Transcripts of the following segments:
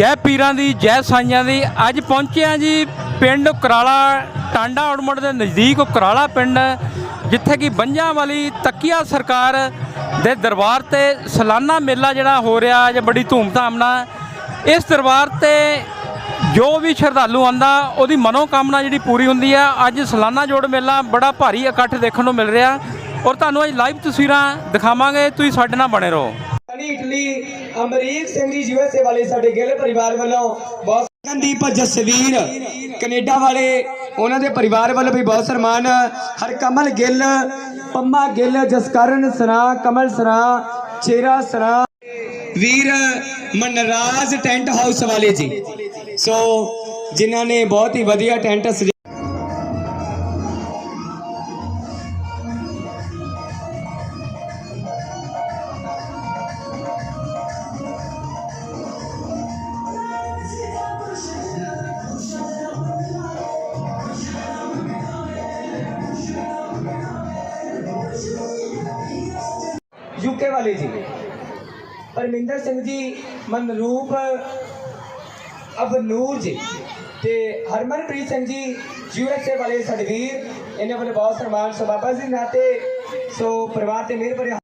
ਜੈ ਪੀਰਾਂ ਦੀ, ਜੈ ਸਾਈਆਂ ਦੀ। ਅੱਜ ਪਹੁੰਚਿਆ ਜੀ ਪਿੰਡ ਕਰਾਲਾ, ਟਾਂਡਾ ਔੜਮੜ ਦੇ ਨਜ਼ਦੀਕ ਕਰਾਲਾ ਪਿੰਡ, ਜਿੱਥੇ ਕਿ ਬੰਜਾਂ ਵਾਲੀ ਤੱਕੀਆ ਸਰਕਾਰ ਦੇ ਦਰਬਾਰ ਤੇ ਸਾਲਾਨਾ ਮੇਲਾ ਜਿਹੜਾ ਹੋ ਰਿਹਾ, ਅੱਜ ਬੜੀ ਧੂਮਧਾਮ ਨਾਲ। ਇਸ ਦਰਬਾਰ ਤੇ ਜੋ ਵੀ ਸ਼ਰਧਾਲੂ ਆਂਦਾ ਉਹਦੀ ਮਨੋਕਾਮਨਾ ਜਿਹੜੀ ਪੂਰੀ ਹੁੰਦੀ ਆ। ਅੱਜ ਸਾਲਾਨਾ ਜੋੜ ਮੇਲਾ ਬੜਾ ਭਾਰੀ ਇਕੱਠ ਦੇਖਣ ਨੂੰ ਮਿਲ ਰਿਹਾ। ਔਰ ਤੁਹਾਨੂੰ ਅੱਜ ਲਾਈਵ ਤਸਵੀਰਾਂ ਦਿਖਾਵਾਂਗੇ। ਤੁਸੀਂ ਸਾਡੇ ਨਾਲ ਬਣੇ ਰਹੋ। ਇਟਲੀ ਅਮਰੀਕ ਸਿੰਘ ਜੀ ਯੂਐਸਏ ਵਾਲੇ ਸਾਡੇ ਗਿੱਲ ਪਰਿਵਾਰ ਵੱਲੋਂ ਬਹੁਤ ਗੰਦੀਪ ਜਸਵੀਰ ਕੈਨੇਡਾ ਵਾਲੇ, ਉਹਨਾਂ ਦੇ ਪਰਿਵਾਰ ਵੱਲੋਂ ਵੀ ਬਹੁਤ ਸਨਮਾਨ। ਹਰਕਮਲ ਗਿੱਲ, ਪੰਮਾ ਗਿੱਲ, ਜਸਕਰਨ ਸਰਾ ਕਮਲ ਸਰਾ ਚੇਰਾ ਸਰਾ ਵੀਰ ਮਨਰਾਜ ਟੈਂਟ ਹਾਊਸ ਵਾਲੇ ਜੀ। ਸੋ ਜਿਨ੍ਹਾਂ ਨੇ ਬਹੁਤ ਹੀ ਵਧੀਆ ਟੈਂਟ ਸਜਾ ਯੂਕੇ ਵਾਲੇ ਜੀ। ਪਰਮਿੰਦਰ ਸਿੰਘ ਜੀ, ਮਨਰੂਪ, ਅਬਨੂਰ ਜੀ ਤੇ ਹਰਮਨਪ੍ਰੀਤ ਸਿੰਘ ਜੀ ਯੂਐਸਏ ਵਾਲੇ ਸਾਡੇ ਇਹਨਾਂ ਵੱਲੋਂ ਬਹੁਤ ਸਨਮਾਨ ਸੋ ਬਾਬਾ ਜੀ ਨਾਤੇ ਸੋ ਪਰਿਵਾਰ ਤੇ ਮਿਹਰ ਭਰੇ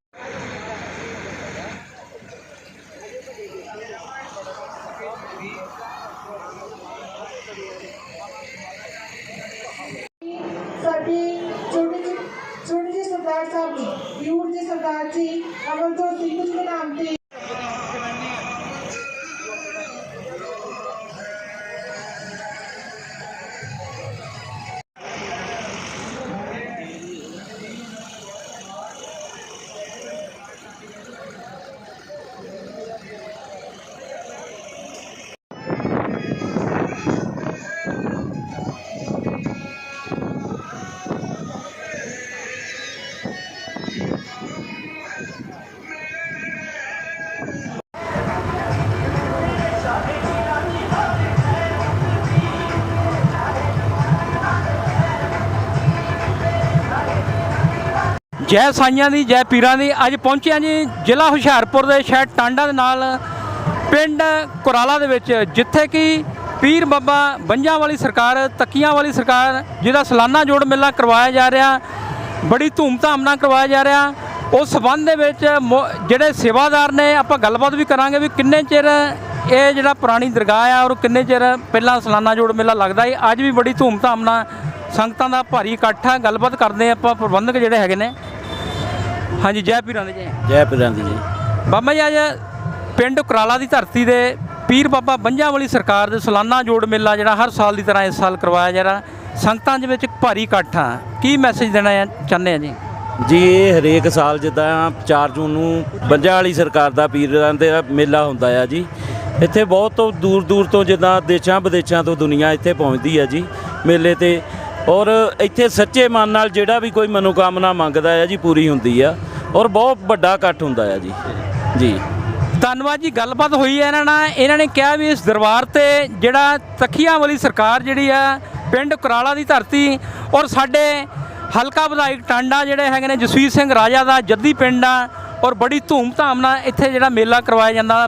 ਯੂਰ ਦੀ ਸਰਦਾਰ ਜੀ ਅਮਰਜੋਤ ਸਿੰਘ ਜੀ ਜੈ ਸਾਈਆਂ ਦੀ, ਜੈ ਪੀਰਾਂ ਦੀ। ਅੱਜ ਪਹੁੰਚਿਆ ਜੀ ਜ਼ਿਲ੍ਹਾ ਹੁਸ਼ਿਆਰਪੁਰ ਦੇ ਸ਼ਹਿਰ ਟਾਂਡਾ ਦੇ ਨਾਲ, ਪਿੰਡ ਕੁਰਾਲਾ ਦੇ ਵਿੱਚ, ਜਿੱਥੇ ਕਿ ਪੀਰ ਬਾਬਾ ਬੰਜਾਂ ਵਾਲੀ ਸਰਕਾਰ, ਤੱਕੀਆਂ ਵਾਲੀ ਸਰਕਾਰ, ਜਿਹਦਾ ਸਾਲਾਨਾ ਜੋੜ ਮੇਲਾ ਕਰਵਾਇਆ ਜਾ ਰਿਹਾ, ਬੜੀ ਧੂਮਧਾਮ ਨਾਲ ਕਰਵਾਇਆ ਜਾ ਰਿਹਾ। ਉਸ ਸਬੰਧ ਦੇ ਵਿੱਚ ਮੋ- ਜਿਹੜੇ ਸੇਵਾਦਾਰ ਨੇ, ਆਪਾਂ ਗੱਲਬਾਤ ਵੀ ਕਰਾਂਗੇ ਵੀ ਕਿੰਨੇ ਚਿਰ ਇਹ ਜਿਹੜਾ ਪੁਰਾਣੀ ਦਰਗਾਹ ਆ ਔਰ ਕਿੰਨੇ ਚਿਰ ਪਹਿਲਾਂ ਸਾਲਾਨਾ ਜੋੜ ਮੇਲਾ ਲੱਗਦਾ ਹੈ ਅੱਜ ਵੀ ਬੜੀ ਧੂਮਧਾਮ ਨਾਲ ਸੰਗਤਾਂ ਦਾ ਭਾਰੀ ਇਕੱਠ ਆ। ਗੱਲਬਾਤ ਕਰਦੇ ਆਪਾਂ ਪ੍ਰਬੰਧਕ ਜਿਹੜੇ ਹੈਗੇ ਨੇ। ਹਾਂਜੀ ਜੈ ਪੀਰਾਂ ਦੇ ਜੈ। ਜੈ ਪੀਰਾਂ ਦੀ ਜੀ। ਬਾਬਾ ਜੀ ਅੱਜ ਪਿੰਡ ਕੁਰਾਲਾ ਦੀ ਧਰਤੀ ਦੇ ਪੀਰ ਬਾਬਾ ਬੰਜਾਂ ਵਾਲੀ ਸਰਕਾਰ ਦੇ ਸਾਲਾਨਾ ਜੋੜ ਮੇਲਾ ਜਿਹੜਾ ਹਰ ਸਾਲ ਦੀ ਤਰ੍ਹਾਂ ਇਸ ਸਾਲ ਕਰਵਾਇਆ ਜਾ ਰਿਹਾ। ਸੰਗਤਾਂ ਦੇ ਵਿੱਚ ਇੱਕ ਭਾਰੀ ਇਕੱਠ ਆ। ਕੀ ਮੈਸੇਜ ਦੇਣਾ ਆ- ਚਾਹੁੰਦੇ ਆ ਜੀ? ਜੀ ਇਹ ਹਰੇਕ ਸਾਲ ਜਿੱਦਾਂ 4 ਜੂਨ ਨੂੰ ਬੰਜਾਂ ਵਾਲੀ ਸਰਕਾਰ ਦਾ ਪੀਰਾਂ ਦੇ ਮੇਲਾ ਹੁੰਦਾ ਆ ਜੀ। ਇੱਥੇ ਬਹੁਤ ਦੂਰ ਦੂਰ ਤੋਂ ਜਿੱਦਾਂ ਦੇਸ਼ਾਂ ਵਿਦੇਸ਼ਾਂ ਤੋਂ ਦੁਨੀਆ ਇੱਥੇ ਪਹੁੰਚਦੀ ਹੈ ਜੀ। ਮੇਲੇ ਤੇ ਔਰ ਇੱਥੇ ਸੱਚੇ ਮਨ ਨਾਲ ਜਿਹੜਾ ਵੀ ਕੋਈ ਮਨੋਕਾਮਨਾ ਮੰਗਦਾ ਹੈ ਜੀ, ਪੂਰੀ ਹੁੰਦੀ ਆ। ਔਰ ਬਹੁਤ ਵੱਡਾ ਇਕੱਠ ਹੁੰਦਾ ਆ ਜੀ। ਜੀ। ਧੰਨਵਾਦ ਜੀ, ਗੱਲਬਾਤ ਹੋਈ ਹੈ ਇਹਨਾਂ ਨਾਲ। ਇਹਨਾਂ ਨੇ ਕਿਹਾ ਵੀ ਇਸ ਦਰਬਾਰ ਤੇ ਜਿਹੜਾ ਤਖੀਆਂ ਵਾਲੀ ਸਰਕਾਰ ਜਿਹੜੀ ਆ, ਪਿੰਡ ਕੁਰਾਲਾ ਦੀ ਧਰਤੀ ਔਰ ਸਾਡੇ ਹਲਕਾ ਵਿਧਾਇਕ ਟਾਂਡਾ ਜਿਹੜੇ ਹੈਗੇ ਨੇ, ਜਸਵੀਰ ਸਿੰਘ ਰਾਜਾ ਦਾ ਜੱਦੀ ਪਿੰਡ ਆ ਔਰ ਬੜੀ ਧੂਮਧਾਮ ਨਾਲ ਇੱਥੇ ਜਿਹੜਾ ਮੇਲਾ ਕਰਵਾਇਆ ਜਾਂਦਾ।